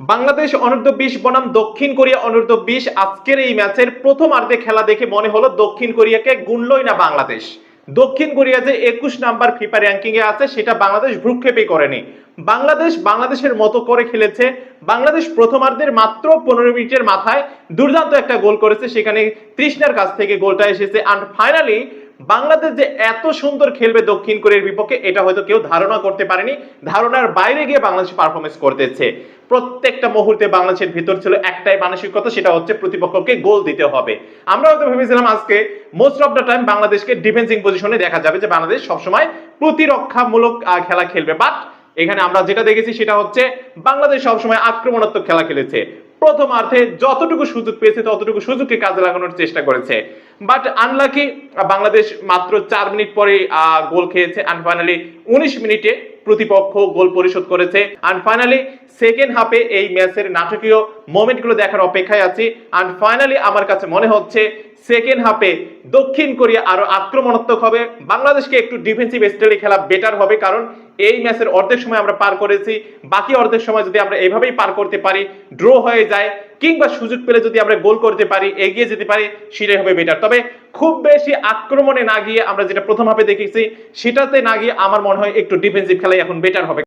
বাংলাদেশ অনূর্ধ্ব বিশ, বনাম দক্ষিণ কোরিয়া অনূর্ধ্ব বিশ। আজকের এই ম্যাচের প্রথমার্ধে খেলা দেখে মনে হলো দক্ষিণ কোরিয়াকে গুনলই না বাংলাদেশ। দক্ষিণ কোরিয়া যে একুশ নাম্বার ফিফা র্যাঙ্কিং এ আছে, সেটা বাংলাদেশ ভ্রুক্ষেপই করেনি। বাংলাদেশ বাংলাদেশের মতো করে খেলেছে। বাংলাদেশ প্রথমার্ধের মাত্র পনেরো মিনিটের মাথায় দুর্দান্ত একটা গোল করেছে। সেখানে তৃষ্ণার কাছ থেকে গোলটা এসেছে। অ্যান্ড ফাইনালি বাংলাদেশ যে এত সুন্দর খেলবে দক্ষিণ কোরিয়ার বিপক্ষে, এটা হয়তো কেউ ধারণা করতে পারেনি। ধারণার বাইরে গিয়ে বাংলাদেশ পারফরমেন্স করতেছে। প্রত্যেকটা মুহূর্তে বাংলাদেশের ভিতর ছিল একটাই মানসিকতা, সেটা হচ্ছে প্রতিপক্ষকে গোল দিতে হবে। আমরা হয়তো ভেবেছিলাম আজকে মোস্ট অফ দ্য টাইম বাংলাদেশকে ডিফেন্সিং পজিশনে দেখা যাবে যে বাংলাদেশ সবসময় প্রতিরক্ষামূলক খেলা খেলবে। বাট এখানে আমরা যেটা দেখেছি, সেটা হচ্ছে বাংলাদেশ সবসময় আক্রমণাত্মক খেলা খেলেছে। প্রথমার্ধে যতটুকু সুযোগ পেয়েছে, ততটুকু সুযোগকে কাজে লাগানোর চেষ্টা করেছে। বাট আনলাকি বাংলাদেশ মাত্র চার মিনিট পরে গোল খেয়েছে। অ্যান্ড ফাইনালি উনিশ মিনিটে প্রতিপক্ষ গোল পরিশোধ করেছে। অ্যান্ড ফাইনালি সেকেন্ড হাফে এই ম্যাচের নাটকীয় মোমেন্টগুলো দেখার অপেক্ষায় আছি। অ্যান্ড ফাইনালি আমার কাছে মনে হচ্ছে সেকেন্ড হাফে দক্ষিণ কোরিয়া আরও আক্রমণাত্মক হবে। বাংলাদেশকে একটু ডিফেন্সিভ স্টাইলে খেলা বেটার হবে কারণ এই ম্যাচের অর্ধেক সময় আমরা পার করেছি। বাকি অর্ধেক সময় যদি আমরা এইভাবেই পার করতে পারি ড্র হয়ে যায় কিংবা সুযোগ পেলে যদি আমরা গোল করতে পারি, এগিয়ে যেতে পারি, সেটাই হবে বেটার তবে খুব বেশি আক্রমণে না গিয়ে আমরা যেটা প্রথম হাফে দেখেছি, সেটাতে না গিয়ে আমার মনে হয় একটু ডিফেন্সিভ খেলাই এখন বেটার হবে।